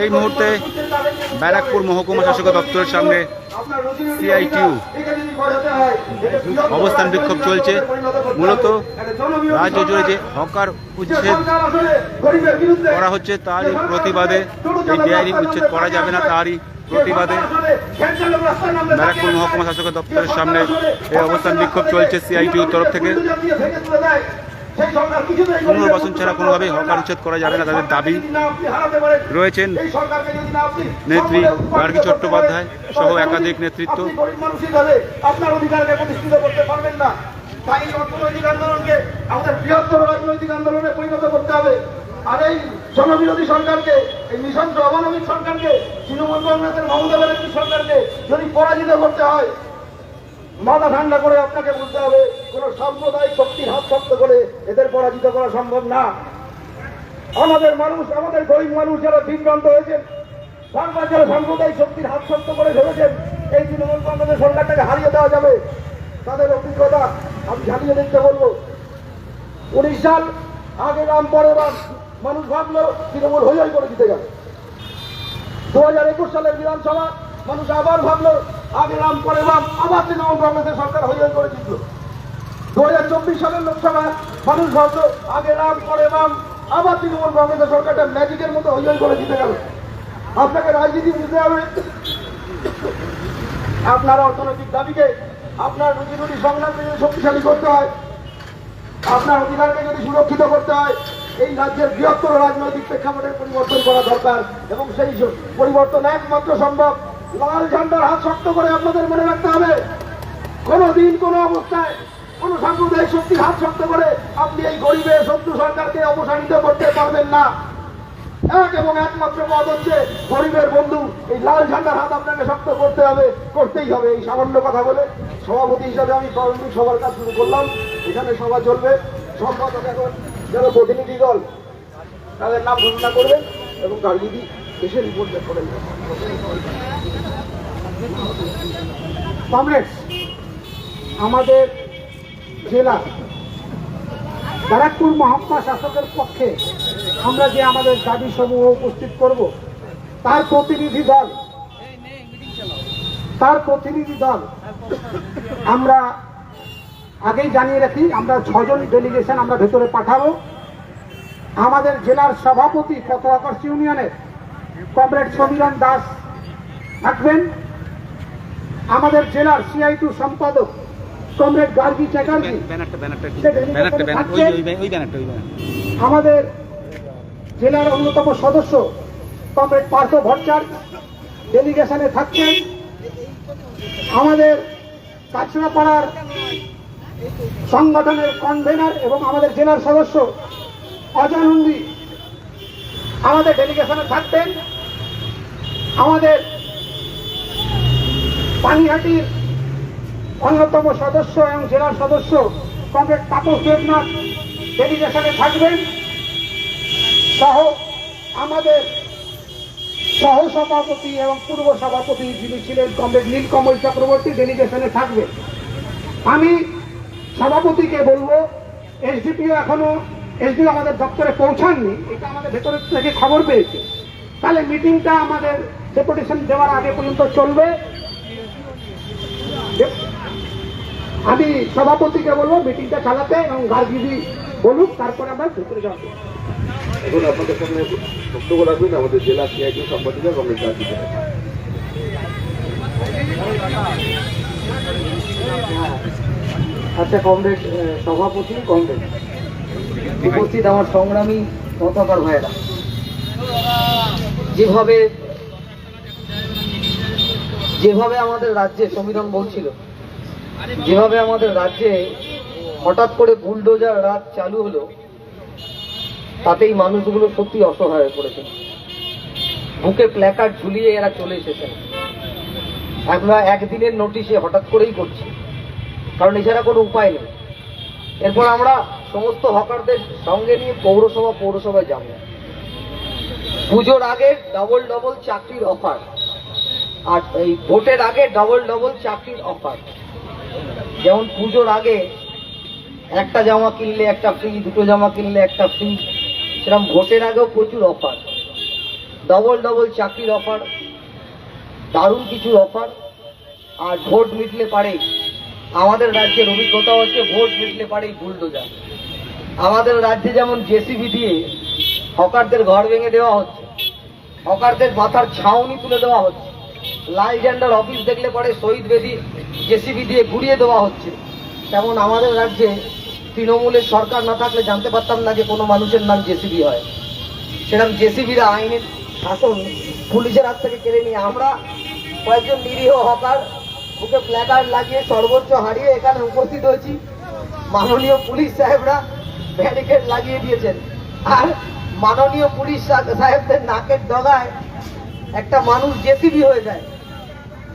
এই মুহূর্তে ব্যারাকপুর মহকুমা শাসক দপ্তরের সামনে সিআইটিউ অবস্থান বিক্ষোভ চলছে। মূলত রাজ্য জুড়ে যে হকার উচ্ছেদ করা হচ্ছে, তারই প্রতিবাদে এই ডেয়ারি উচ্ছেদ করা যাবে না, তারই প্রতিবাদে ব্যারাকপুর মহকুমা শাসক দপ্তরের সামনে এই অবস্থান বিক্ষোভ চলছে সিআইটিউর তরফ থেকে। পুনর্বাসন ছাড়া কোনোভাবেই হকার উচ্ছেদ করা যাবে না তাদের দাবি রয়েছেন নেত্রী গার্গী চট্টোপাধ্যায় সহ একাধিক নেতৃত্ব। আপনার অধিকারকে প্রতিষ্ঠিত করতে পারবেন না। তাই অর্থনৈতিক আন্দোলনকে আমাদের বৃহত্তর রাজনৈতিক আন্দোলনে পরিণত করতে হবে। আর এই জনবিরোধী সরকারকে এই অমানবিক সরকারকে তৃণমূল কংগ্রেসের মমতা ব্যানার্জি সরকারকে যদি পরাজিত করতে হয় মাথা ঠান্ডা করে আপনাকে বুঝতে হবে, কোন সাম্প্রদায়িক শক্তির হাত শক্ত করে এদের পরাজিত করা সম্ভব না। আমাদের মানুষ, আমাদের গরিব মানুষ যারা বিভ্রান্ত হয়েছেন, বারবার যারা সাম্প্রদায়িক শক্তির হাত শক্ত করে ধরেছেন, এই তৃণমূল কংগ্রেসের সরকারটাকে হারিয়ে দেওয়া যাবে। তাদের অভিজ্ঞতা আমি ঝালিয়ে দেখতে বলব। উনিশ সাল, আগে রাম, পরে রাম, মানুষ ভাবলো তৃণমূল হই হই করে দিতে গেল। দু হাজার একুশ সালের বিধানসভা, মানুষ আবার ভাবলো রাম পরে রাম আবার তৃণমূল কংগ্রেসের সরকার হই হই করে জিতলো দু হাজার চব্বিশ সালের লোকসভা মানুষ ভাবলো আগে রাম পরে রাম আবার তৃণমূল কংগ্রেসের সরকারটা ম্যাজিকের মতো হই হই করে জিতে গেল। আপনাকে রাজনীতি বুঝতে হবে। আপনার অর্থনৈতিক দাবিকে, আপনার রুজি রুটি সংগ্রামকে যদি শক্তিশালী করতে হয়, আপনার অধিকারকে যদি সুরক্ষিত করতে হয়, এই রাজ্যের বৃহত্তর রাজনৈতিক প্রেক্ষাপটের পরিবর্তন করা দরকার এবং সেই পরিবর্তন একমাত্র সম্ভব। লাল ঝান্ডার হাত শক্ত করে আপনাদের মনে রাখতে হবে। কোনো দিন কোনো অবস্থায় কোনো সাম্প্রদায়িক শক্তির হাত শক্ত করে আপনি এই গরিবের শত্রু সরকারকে অপসারিত করতে পারবেন না। এক এবং একমাত্র পদ হচ্ছে গরিবের বন্ধু। এই লাল ঝান্ডার হাত আপনাকে শক্ত করতে হবে, করতেই হবে। এই সামান্য কথা বলে সভাপতি হিসাবে আমি প্রারম্ভিক সবার কাজ শুরু করলাম। এখানে সভা চলবে। সম্পাদক এখন যারা প্রতিনিধি দল, তাদের নাম ঘোষণা করবেন এবং গার্গিদি এসে রিপোর্ট করেন কংগ্রেস, আমাদের জেলা, ব্যারাকপুর মহকুমা শাসকের পক্ষে আমরা যে আমাদের দাবি সমূহ উপস্থিত করব, তার প্রতিনিধি দল, তার প্রতিনিধি দল, আমরা আগেই জানিয়ে রাখি, আমরা ছজন ডেলিগেশন আমরা ভেতরে পাঠাবো। আমাদের জেলার সভাপতি কতোয়াকর্ষ ইউনিয়নের কমরেড সমীরণ দাস থাকবেন। আমাদের জেলার সিআই টু সম্পাদক কমরেড গার্গী চ্যাটার্জি আমাদের জেলার অন্যতম সদস্য কমরেড পার্থ ভট্টাচার্য ডেলিগেশনে থাকছেন। আমাদের কাছড়াপাড়ার সংগঠনের কনভেনার এবং আমাদের জেলার সদস্য অজয় আমাদের ডেলিগেশনে থাকবেন। আমাদের পানিহাটির অন্যতম সদস্য এবং জেলার সদস্য কমরেড তাপস দেবনাথ ডেলিগেশনে থাকবেন। সহ আমাদের সহ সভাপতি এবং পূর্ব সভাপতি যিনি ছিলেন কমরেড নীলকমল চক্রবর্তী ডেলিগেশনে থাকবেন। আমি সভাপতিকে বলব, এসডিপিও এখনও, এসডিও আমাদের দপ্তরে পৌঁছাননি, এটা আমাদের ভেতরের থেকে খবর পেয়েছে। তাহলে মিটিংটা আমাদের ডেপুটেশন দেওয়ার আগে পর্যন্ত চলবে। আমি সভাপতিকে বলব মিটিংটা চালাতে এবং গার্গিদি বলুক তারপরে আমরা ভেতরে যাব। এখন আপনাদের সামনে বক্তব্য রাখবেন আমাদের জেলা সিআইটি সম্পাদিকা কংগ্রেস রাজ্য আচ্ছা আহ, সভাপতি কমরেড উপস্থিত আমার সংগ্রামী পতাকার ভাইয়েরা। যেভাবে যেভাবে আমাদের রাজ্যে সংবিধান বলছিল, যেভাবে আমাদের রাজ্যে হঠাৎ করে বুলডোজার রাত চালু হলো, তাতেই মানুষগুলো সত্যি অসহায় হয়ে পড়েছে। বুকে প্ল্যাকার্ড ঝুলিয়ে এরা চলে এসেছেন আমরা একদিনের নোটিশে হঠাৎ করেই করছি, কারণ এছাড়া কোনো উপায় নেই। এরপর আমরা সমস্ত হকারদের সঙ্গে নিয়ে পৌরসভা, পৌরসভায় যাব। পুজোর আগে ডবল ডবল চাকরির অফার আর এই ভোটের আগে ডবল ডবল চাকরির অফার যেমন পুজোর আগে একটা জামা কিনলে একটা ফ্রি দুটো জামা কিনলে একটা ফ্রি সেরকম ভোটের আগেও প্রচুর অফার ডবল ডবল চাকরির অফার দারুণ কিছু অফার আর ভোট মিটলে পারেই। আমাদের রাজ্যের অভিজ্ঞতা হচ্ছে ভোট মিটলে পারেই বুলডোজার আমাদের রাজ্যে যেমন জেসিবি দিয়ে হকারদের ঘর ভেঙে দেওয়া হচ্ছে হকারদের মাথার ছাউনি তুলে দেওয়া হচ্ছে। লাল ঝান্ডার অফিস দেখলে পরে শহীদ বেদি জেসিবি দিয়ে ঘুরিয়ে দেওয়া হচ্ছে। তেমন আমাদের রাজ্যে তৃণমূলের সরকার না থাকলে জানতে পারতাম না যে কোনো মানুষের নাম জেসিবি হয়। সেরকম জেসিবিরা আইনের শাসন পুলিশের হাত থেকে কেড়ে নিয়ে আমরা কয়েকজন নিরীহ হকার বুকে প্ল্যাকার্ড লাগিয়ে সর্বোচ্চ হারিয়ে এখানে উপস্থিত হয়েছি। মাননীয় পুলিশ সাহেবরা ব্যারিকেড লাগিয়ে দিয়েছেন। আর মাননীয় পুলিশ সাহেবদের নাকের ডগায় একটা মানুষ জেসিবি হয়ে যায়।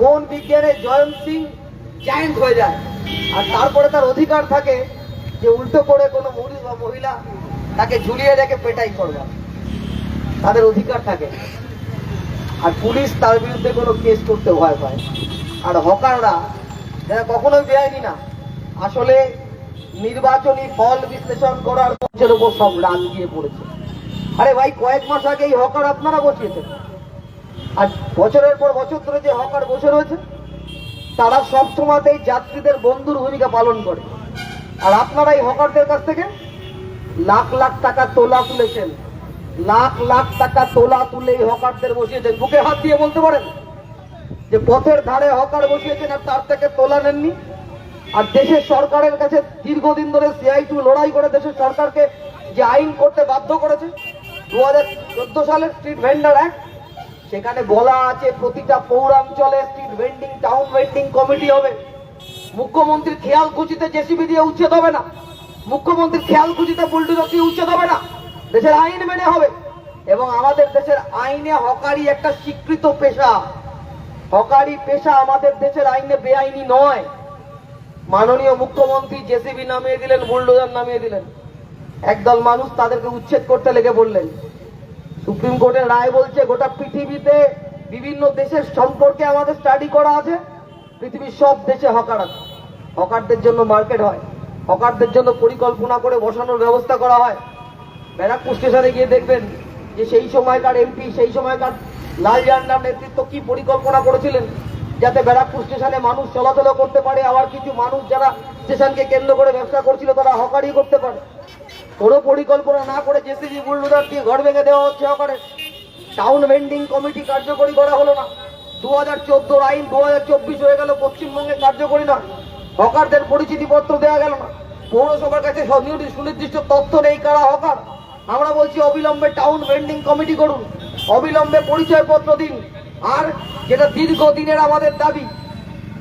কোন বিজ্ঞানে জয়ন্ত সিং জায়েন্ট হয়ে যায়। আর তারপরে তার অধিকার থাকে যে উল্টো করে কোনো মহিলা বা মহিলা তাকে ঝুলিয়ে রেখে পেটাই করবে। তাদের অধিকার থাকে। আর পুলিশ তার বিরুদ্ধে কোনো কেস করতে ভয় পায়। আর হকাররা যারা কখনোই বেআইনি না, আসলে নির্বাচনী ফল বিশ্লেষণ করার মঞ্চের উপর সব রাগ দিয়ে পড়েছে। আরে ভাই, কয়েক মাস আগে এই হকার আপনারা বসিয়েছেন। আর বছরের পর বছর ধরে যে হকার বসে রয়েছে, তারা সব সময়তেই যাত্রীদের বন্ধুর ভূমিকা পালন করে। আর আপনারা এই হকারদের কাছ থেকে লাখ লাখ টাকা তোলা তুলেছেন। লাখ লাখ টাকা তোলা তুলে এই হকারদের বসিয়েছেন। বুকে হাত দিয়ে বলতে পারেন? যে পথের ধারে হকার বসিয়েছেন আর তার থেকে তোলা নেননি। আর দেশের সরকারের কাছে দীর্ঘদিন ধরে সিআই টু লড়াই করে দেশের সরকারকে যে আইন করতে বাধ্য করেছে, দু হাজার চোদ্দ সালের স্ট্রিট ভেন্ডার অ্যাক্ট সেখানে বলা আছে প্রতিটা পৌরাঞ্চলে street vending town vending committee হবে। মুখ্যমন্ত্রীর খেয়াল খুঁজিতে জেসিবি দিয়ে উচ্ছেদ হবে না। মুখ্যমন্ত্রীর খেয়াল খুঁজিতে বুলডোজার দিয়ে উচ্ছেদ হবে না। দেশের আইন মেনে হবে। এবং আমাদের দেশের আইনে হকারি একটা স্বীকৃত পেশা। হকারি পেশা আমাদের দেশের আইনে বেআইনি নয়। মাননীয় মুখ্যমন্ত্রী জেসিবি নামিয়ে দিলেন বুলডোজার নামিয়ে দিলেন। একদল মানুষ তাদেরকে উচ্ছেদ করতে লেগে বললেন সুপ্রিম কোর্টের রায় বলছে গোটা পৃথিবীতে বিভিন্ন দেশের সম্পর্কে আমাদের স্টাডি করা আছে। পৃথিবীর সব দেশে হকার আছে। হকারদের জন্য মার্কেট হয়। হকারদের জন্য পরিকল্পনা করে বসানোর ব্যবস্থা করা হয়। ব্যারাকপুর স্টেশনে গিয়ে দেখবেন যে সেই সময়কার এমপি সেই সময়কার লাল জান্ডার নেতৃত্ব কি পরিকল্পনা করেছিলেন যাতে ব্যারাকপুর স্টেশনে মানুষ চলাচল করতে পারে, আবার কিছু মানুষ যারা স্টেশনকে কেন্দ্র করে ব্যবসা করছিল তারা হকারি করতে পারে। কোনো পরিকল্পনা না করে জেসিবি বুলডোজার দিয়ে ঘর ভেঙে দেওয়া হচ্ছে হকারে টাউন ভেন্ডিং কমিটি কার্যকরী করা হলো না। দু হাজার চোদ্দোর আইন দু হাজার চব্বিশ হয়ে গেল, পশ্চিমবঙ্গে কার্যকরী না। হকারদের পরিচিতি পত্র দেওয়া গেল না। পৌরসভার কাছে সুনির্দিষ্ট তথ্য নেই কারা হকার। আমরা বলছি অবিলম্বে টাউন ভেন্ডিং কমিটি করুন। অবিলম্বে পরিচয়পত্র দিন। আর যেটা দীর্ঘদিনের আমাদের দাবি,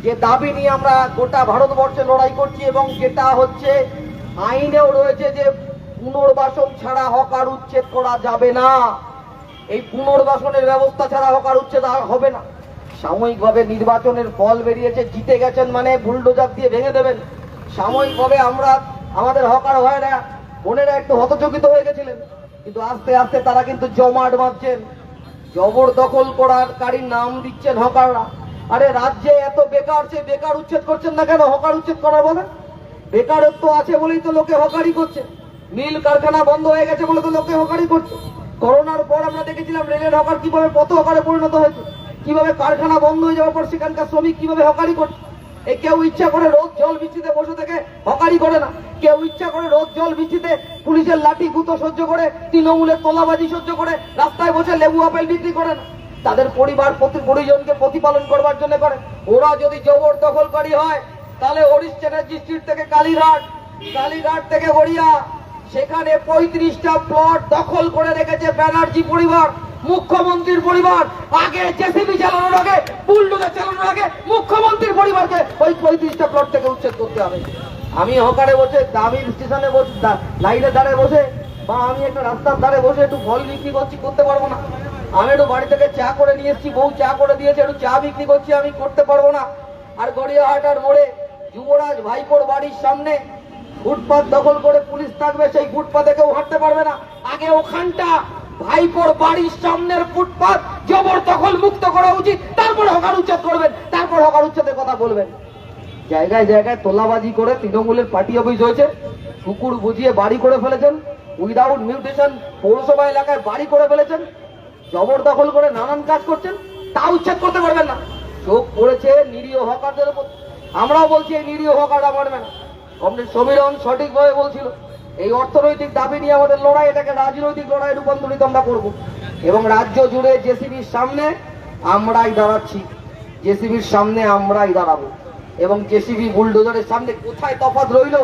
যে দাবি নিয়ে আমরা গোটা ভারতবর্ষে লড়াই করছি এবং যেটা হচ্ছে আইনেও রয়েছে যে পুনর্বাসন ছাড়া হকার উচ্ছেদ করা যাবে না। এই পুনর্বাসনের ব্যবস্থা ছাড়া হকার উচ্ছেদ আর হবে না। সাময়িকভাবে নির্বাচনের ফল বেরিয়েছে, জিতে গেছেন মানে বুলডোজার দিয়ে ভেঙে দেবেন। সাময়িকভাবে আমরা, আমাদের হকার হয় না বোনেরা একটু হতচকিত হয়ে গেছিলেন। কিন্তু আস্তে আস্তে তারা কিন্তু জমাট বাঁধছেন। জবরদখল করার কারীর নাম দিচ্ছেন হকাররা। আরে রাজ্যে এত বেকার, সে বেকার উচ্ছেদ করছেন না কেন? হকার উচ্ছেদ করা বলে? বেকারত্ব আছে বলেই তো লোকে হকারি করছে। মিল কারখানা বন্ধ হয়ে গেছে বলে তো লোকে হকারি করছে। করোনার পর আমরা দেখেছিলাম রেলের হকার কীভাবে পথ হকারে পরিণত হয়েছে, কীভাবে কারখানা বন্ধ হয়ে যাওয়ার পর সেখানকার শ্রমিক কীভাবে হকারি করছে। এই কেউ ইচ্ছা করে রোদ জল বৃষ্টিতে বসে থেকে হকারি করে না, কেউ ইচ্ছা করে রোদ জল বৃষ্টিতে পুলিশের লাঠি গুঁতো সহ্য করে, তৃণমূলের তোলাবাজি সহ্য করে, রাস্তায় বসে লেবু আপেল বিক্রি করে না। তাদের পরিবার পরিজনকে প্রতিপালন করবার জন্য করে। ওরা যদি জবরদখলকারী হয়, তাহলে হরিশ চ্যাটার্জি স্ট্রিট থেকে কালীঘাট কালীঘাট থেকে হরিয়া সেখানে পঁয়ত্রিশটা প্লট দখল করে রেখেছে ব্যানার্জি পরিবার, মুখ্যমন্ত্রীর পরিবার। আগে জেসিবি চালানোর আগে, বুলডোজার চালানোর আগে মুখ্যমন্ত্রীর পরিবারকে ওই পঁয়ত্রিশটা প্লট থেকে উচ্ছেদ করতে হবে। আমি হকারে বসে, দামি স্টেশনে বসে লাইনের ধারে বসে, বা আমি একটা রাস্তার ধারে বসে একটু ফল বিক্রি করছি, করতে পারব না। আমি একটু বাড়ি থেকে চা করে নিয়ে এসেছি, বউ চা করে দিয়েছে, একটু চা বিক্রি করছি, আমি করতে পারব না। আর গড়িয়াহাটার মোড়ে যুবরাজ ভাইপোর বাড়ির সামনে ফুটপাত দখল করে পুলিশ থাকবে, সেই ফুটপাতে কেউ হাঁটতে পারবে না। আগে ওখানটা, ভাইপোর বাড়ির সামনের ফুটপাত জবর দখল মুক্ত করা উচিত। তারপর হকার উচ্ছেদ করবেন, তারপর হকার উচ্ছেদের কথা বলবেন। জায়গায় জায়গায় তোলাবাজি করে তৃণমূলের পার্টি অফিস হয়েছে। কুকুর বুঝিয়ে বাড়ি করে ফেলেছেন। উইদাউট মিউটেশন পৌরসভা এলাকায় বাড়ি করে ফেলেছেন। জবরদখল করে নানান কাজ করছেন। তা উচ্ছেদ করতে পারবেন না। চোখ পড়েছে নিরীহ হকারদের উপর। আমরাও বলছি, এই নিরীহ হকাররা মারবে না। কমরেড সমীরন সঠিকভাবে বলছিল, এই অর্থনৈতিক দাবি নিয়ে আমাদের লড়াই, এটাকে রাজনৈতিক লড়াই রূপান্তরিত আমরা করব। এবং রাজ্য জুড়ে জেসিবির সামনে আমরাই দাঁড়াচ্ছি। জেসিবির সামনে আমরাই দাঁড়াবো। এবং জেসিবি বুলডোজারের সামনে কোথায় তফাৎ রইল?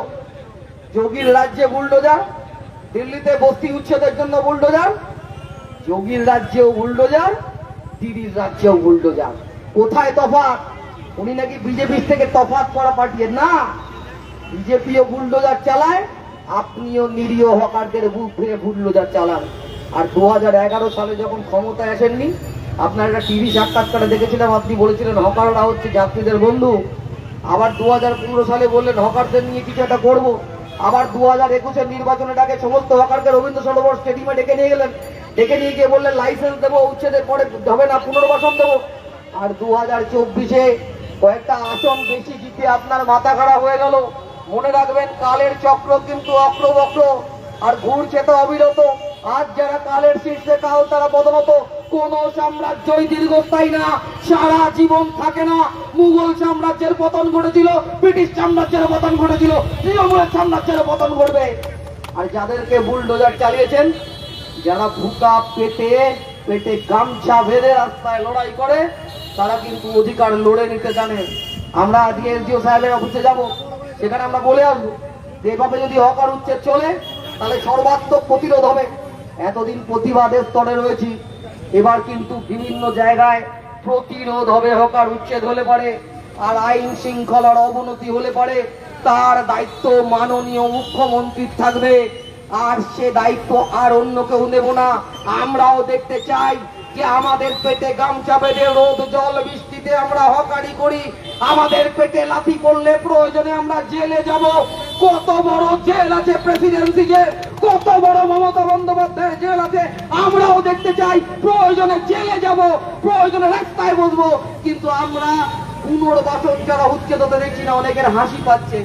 যোগীর রাজ্যে বুলডোজার, দিল্লিতে বস্তি উচ্ছেদের জন্য বুলডোজার, যোগীর রাজ্যেও বুলডোজার, দিদির রাজ্যেও বুলডোজার। কোথায় তফাৎ? উনি নাকি বিজেপির থেকে তফাৎ করা পাঠিয়ে না? বিজেপিও বুলডোজার চালায়, আপনিও নিরীহ হকারদের বুক ভেঙে বুলডোজার চালান। আর দু হাজার এগারো সালে যখন ক্ষমতায় আসেননি, আপনার একটা টিভি সাক্ষাৎকারে দেখেছিলাম, আপনি বলেছিলেন হকাররা হচ্ছে যাত্রীদের বন্ধু। আবার দু হাজার পনেরো সালে বললেন, হকারদের নিয়ে কিছু একটা করব। আবার দু হাজার একুশের নির্বাচনে ডাকে সমস্ত হকারকে রবীন্দ্র সরোবর স্টেডিয়ামে ডেকে নিয়ে গেলেন। ডেকে নিয়ে গিয়ে বললেন, লাইসেন্স দেবো, উচ্ছেদের পরে হবে না, পুনর্বাসন দেবো। আর দু হাজার চব্বিশে কয়েকটা আসন বেশি জিতে আপনার মাথা খারাপ হয়ে গেল। মনে রাখবেন, কালের চক্র কিন্তু অক্রবক্র আর ঘুরছে তো অবিরত। আজ যারা কালের শীর্ষে কাল তারা পদমত কোন সাম্রাজ্যই দীর্ঘস্থায়ী না, সারা জীবন থাকে না। মুঘল সাম্রাজ্যের পতন ঘটেছিল, ব্রিটিশ সাম্রাজ্যের পতন ঘটেছিল, তৃণমূলের সাম্রাজ্যের পতন ঘটবে। আর যাদেরকে বুলডোজার চালিয়েছেন, যারা ভুকা পেটে পেটে গামছা বেঁধে রাস্তায় লড়াই করে, তারা কিন্তু অধিকার লড়ে নিতে জানে। আমরা আজকে এসডিও সাহেবের অফিসে যাব। সেখানে আমরা বলে আসব যে এভাবে যদি হকার উচ্ছেদ চলে, তাহলে সর্বাত্মক প্রতিরোধ হবে। এতদিন প্রতিবাদের স্তরে রয়েছি। এবার কিন্তু বিভিন্ন জায়গায় প্রতিরোধ হবে হকার উচ্ছেদ হলে পারে, আর আইন শৃঙ্খলার অবনতি হলে পারে, তার দায়িত্ব মাননীয় মুখ্যমন্ত্রীর থাকবে। আর সে দায়িত্ব আর অন্য কেউ নেব না। আমরাও দেখতে চাই যে আমাদের পেটে গামছা বেঁধে রোদ, জল বৃষ্টিতে আমরা হকারি করি, আমাদের পেটে লাথি করলে প্রয়োজনে আমরা জেলে যাব। কত বড় জেল আছে প্রেসিডেন্সি জেল কত বড় মমতা বন্দ্যোপাধ্যায় জেল আছে? আমরাও দেখতে চাই, প্রয়োজনে জেলে যাব, প্রয়োজনে রাস্তায় বসবো। কিন্তু আমরা পুনর্বাসন যারা উচ্ছেদতে দেখছি না, অনেকের হাসি পাচ্ছে।